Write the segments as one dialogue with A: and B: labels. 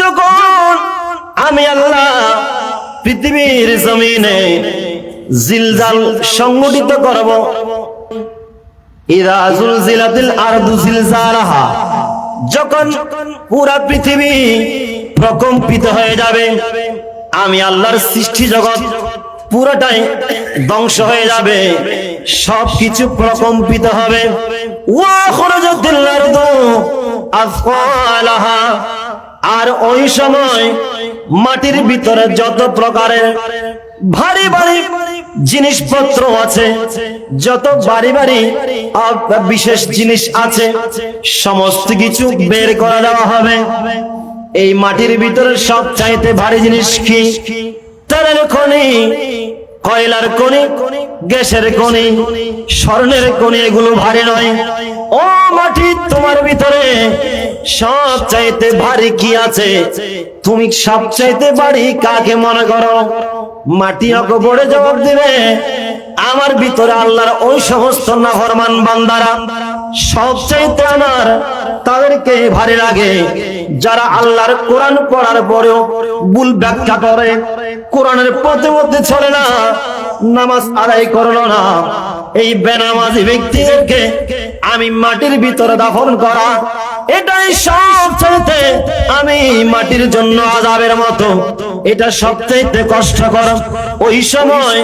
A: যখন আমি আল্লাহ পৃথিবীর জমিনে জিলজাল সংগঠিত করব যখন পুরা পৃথিবী প্রকম্পিত হয়ে যাবে, আমি আল্লাহর সৃষ্টি জগৎ পুরোটাই ধ্বংস হয়ে যাবে, সবকিছু প্রকম্পিত হবে। ওয়া খরজাতিল আরদু আফকালাহা আর ওই সময় মাটির ভিতরে যত প্রকারের ভারী ভারী জিনিসপত্র আছে, যত বাড়ি বাড়ি বিশেষ জিনিস আছে, সমস্ত কিছু বের করে দেওয়া হবে। এই মাটির ভিতরে সব চাইতে ভারী জিনিস কি? তেলের খনি, কয়লার খনি, গ্যাসের খনি, স্বর্ণের খনি, এগুলো ভারী নয়। ও মাটি তোমার ভিতরে সব চাইতে ভারী কি আছে? তুমি সব চাইতে ভারী কাকে মনে করো? মাটি অকে পড়ে জবাব দিবে, আমার ভিতরে আল্লাহর ওই সমস্ত নাফরমান বান্দারা। সব চাইতে আমার তাদেরকে ভারী লাগে, যারা আল্লাহর কোরআন পড়ার পরেও ভুল ব্যাখ্যা করে। কোরআনের পথে মধ্যে চলে না, নামাজ আদায় করল না। এই বেনামাজি ব্যক্তিদেরকে আমি মাটির ভিতরে দাফন করা, এটাই সব চাইতে আমি মাটির জন্য আজাবের মতো। এটা সবচাইতে কষ্টকর। ওই সময়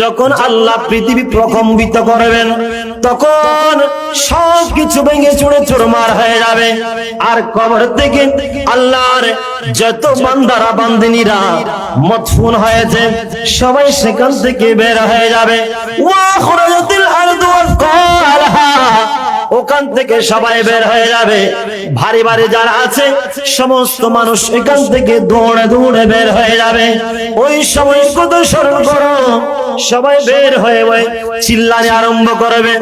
A: যখন আল্লাহ পৃথিবী প্রকম্বিত করবেন তখন সব কিছু ভেঙে চুড়ে চুরমার হয়ে যাবে। আর কবর থেকে আল্লাহর যত বান্দারা, বান্দিনীরা মতফুন হয়েছে, সবাই সেখান থেকে বের হয়ে যাবে। ওয়া খুরাজাতিল আরদু ওয়াসকালাহা ওখান থেকে সবাই বের হয়ে যাবে। ভারী ভারী যারা আছে, সমস্ত মানুষ এখান থেকে দৌড়ে দৌড়ে বের হয়ে যাবে। ওই সময় কত স্মরণ করো, সবাই বের হয়ে ওই চিল্লানি আরম্ভ করবে।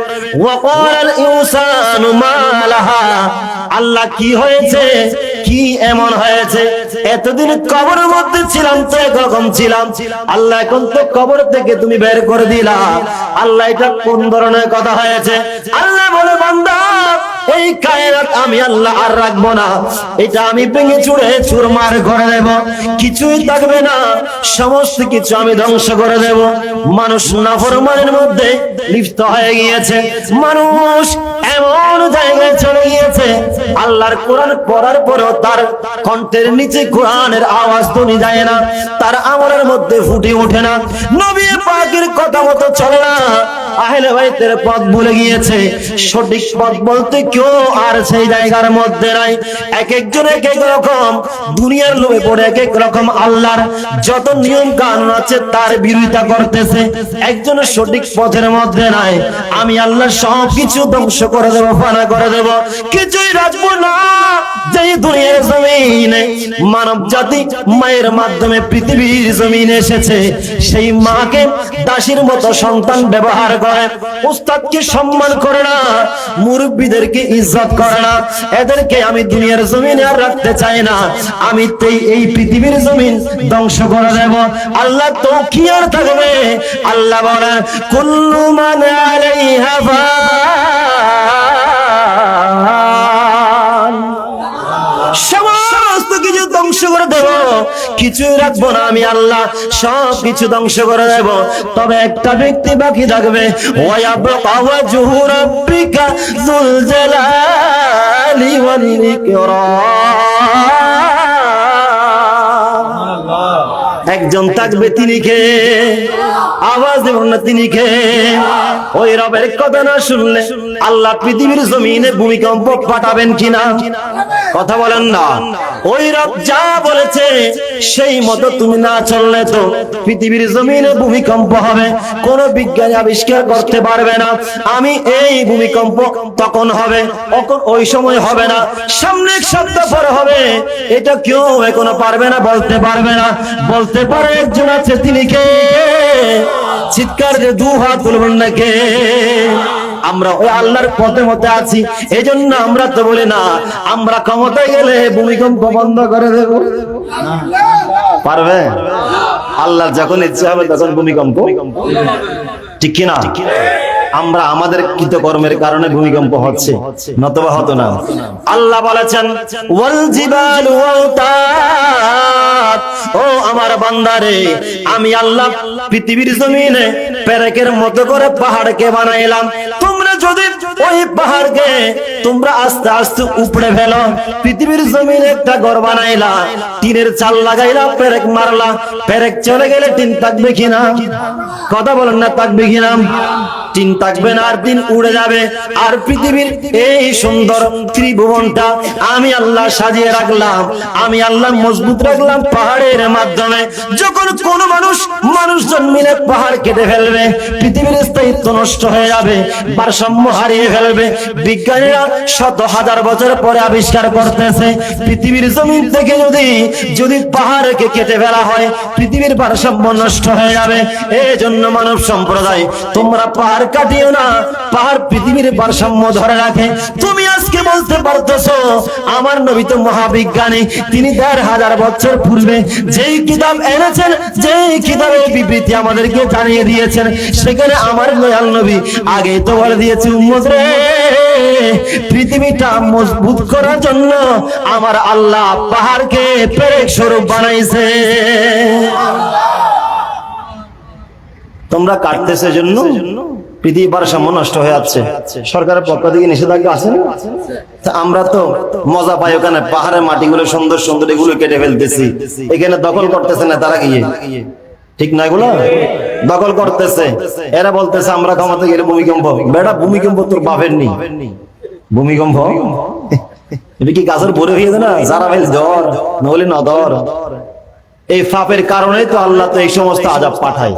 A: আল্লাহ কি হয়েছে? কি এমন হয়েছে? এতদিন কবর মধ্যে ছিলাম তো একরকম ছিলাম? আল্লাহ এখন তো কবর থেকে তুমি বের করে দিলা। আল্লাহ এটা কোন ধরনের কথা হয়েছে? আল্লাহ বলে, বান্দা, এই কায়নাত আমি আল্লাহ আর রাখব না। এটা আমি ভেঙে চুড়ে চুরমার করে দেব। কিছুই থাকবে না, সমস্ত কিছু আমি ধ্বংস করে দেব। মানুষ নাফরমানের মধ্যে লিপ্ত হয়ে গিয়েছে। মানুষ এমন জায়গায় চলে গিয়েছে, আল্লাহর কোরআন পড়ার পরেও তার কণ্ঠের নিচে কোরআনের আওয়াজ ধ্বনি যায় না। তার আমলের মধ্যে ফুটে ওঠে না। নবী পাকের কথা মতো চলে না। আহলে বাইতের পথ ভুলে গিয়েছে। সঠিক পথ বলতে কেউ আর সেই জায়গার মধ্যে নাই। এক একজন এক এক রকম দুনিয়ার লোভে পড়ে, এক এক রকম আল্লাহর যত নিয়ম কানুন আছে তার বিরোধিতা করতেছে। একজনের সঠিক পথের মধ্যে নাই। আমি আল্লাহ সব কিছু ধ্বংস করে দেবো, ফানা করে দেবো। কিছুই রাখব না। দুনিয়ার জমিনে মানব জাতি মায়ের মাধ্যমে পৃথিবীর জমিনে এসেছে। সেই মাকে দাসীর মতো সন্তান ব্যবহার করে। উস্তাদকে সম্মান করে না, মুরব্বীদেরকে ইজ্জত করে না। এদেরকে আমি দুনিয়ার জমিনে আর রাখতে চাই না। আমি এই পৃথিবীর জমিন ধ্বংস করে দেব। আল্লাহ তো কি আর থাকবে। আল্লাহ বলে, কুল্লু মান কিছুই রাখব না আমি আল্লাহ সব কিছু ধ্বংস করে দেব। তবে একটা ব্যক্তি বাকি থাকবে। ওয়াল ইকরাম। একজন থাকবে তিনি কে আওয়াজ দেব না তিনি কে ওই রবের কথা না শুনলে আল্লাহ পৃথিবীর জমিনে ভূমিকম্প পাঠাবেন কিনা? কথা বলেন না। ওই রব যা বলেছে, সেই মতো তুমি না চললে তো পৃথিবীর জমিনে ভূমিকম্প হবে। কোন বিজ্ঞানী আবিষ্কার করতে পারবে না। আমি এই ভূমিকম্প তখন হবে ওই সময় হবে না। সামনে সপ্তাহ পরে হবে। এটা কেউ এখনও পারবে না, বলতে পারবে না। বলতে পারে একজন আছে তিনি কে? চিৎকার যে দু হাত বলবেন না কে? আমরা ওই আল্লাহর পথে মতে আছি এই জন্য আমরা তো বলি না, আমরা ক্ষমতায় গেলে ভূমিকম্প বন্ধ করে দেব। পারবে? আল্লাহ যখন ইচ্ছা হবে তখন ভূমিকম্প। ঠিক কিনা? আমরা আমাদের কৃতকর্মের কারণে ভূমিকম্প হচ্ছে, নতবা হতো না। আল্লাহ বলেছেন আওতাদ আমার বান্দারে, আমি আল্লাহ পৃথিবীর জমিনে পেরেকের মতো করে পাহাড়কে বানাইলাম। তোমরা যদি ওই পাহাড়কে তোমরা আস্তে আস্তে উপড়ে ফেলো, পৃথিবীর জমিনে একটা ঘর বানাইলা, টিনের চাল লাগাইলা, পেরেক মারলা, পেরেক চলে গেলে টিন থাকবে কিনা কথা বলেন না, থাকবে কিনা টিন থাকবে না, আর দিন উড়ে যাবে। আর পৃথিবীর এই সুন্দর ত্রিভুবনটা আমি আল্লাহ সাজিয়ে রাখলাম। আমি আল্লাহ মজবুত রাখলাম পাহাড়ের মাধ্যমে। যখন কোন মানুষ, মানুষজন মিলে পাহাড় কেটে ফেলবে, পৃথিবীর স্থায়িত্ব নষ্ট হয়ে যাবে, ভারসাম্য হারিয়ে ফেলবে। বিজ্ঞানীরা শত হাজার বছর পরে আবিষ্কার করতেছে, পৃথিবীর জমিন থেকে যদি যদি পাহাড়কে কেটে ফেলা হয়, পৃথিবীর ভারসাম্য নষ্ট হয়ে যাবে। এই জন্য মানব সম্প্রদায়, তোমরা পাহাড় কাটিও না। পাহাড় পৃথিবীর ভারসাম্য ধরে রাখে। তুমি আজকে বলতে পারতেছো, আমার নবী তো মহাবিজ্ঞানী, তিনি দেড় হাজার বছর পূর্বে যেই কিতাব এনেছেন, যেই কিতাবের বিবৃতি আমাদেরকে জানিয়ে দিয়েছেন, সেখানে আমার দয়াল নবী আগে তো বলে দিয়েছে, উম্মত রে, পৃথিবীটা মজবুত করার জন্য আমার আল্লাহ পাহাড়কে পেরেক স্বরূপ বানাইছে। তোমরা কাটতেছে জন্য পৃথিবীর ভারসাম্য নষ্ট হয়ে যাচ্ছে। সরকারের পক্ষ থেকে নিষেধাজ্ঞা আছে? না? আমরা তো মজা পাই ওখানে, পাহাড়ের মাটিগুলো সুন্দর সুন্দর এগুলো কেটে ফেলতেছি। এখানে দখল করতেছে না তারা গিয়ে ঠিক না এগুলো? দখল করতেছে। এরা বলতেছে, আমরা ক্ষমতা গেলে ভূমিকম্প বেটা, ভূমিকম্প তোর বাপের নি। ভূমিকম্প? এটা কি গাছের ভরে হয়ে না? যারা ভাই ধর নহলে নদর এই ফাপের কারণেই তো আল্লাহ তো এই সমস্ত আজাব পাঠায়।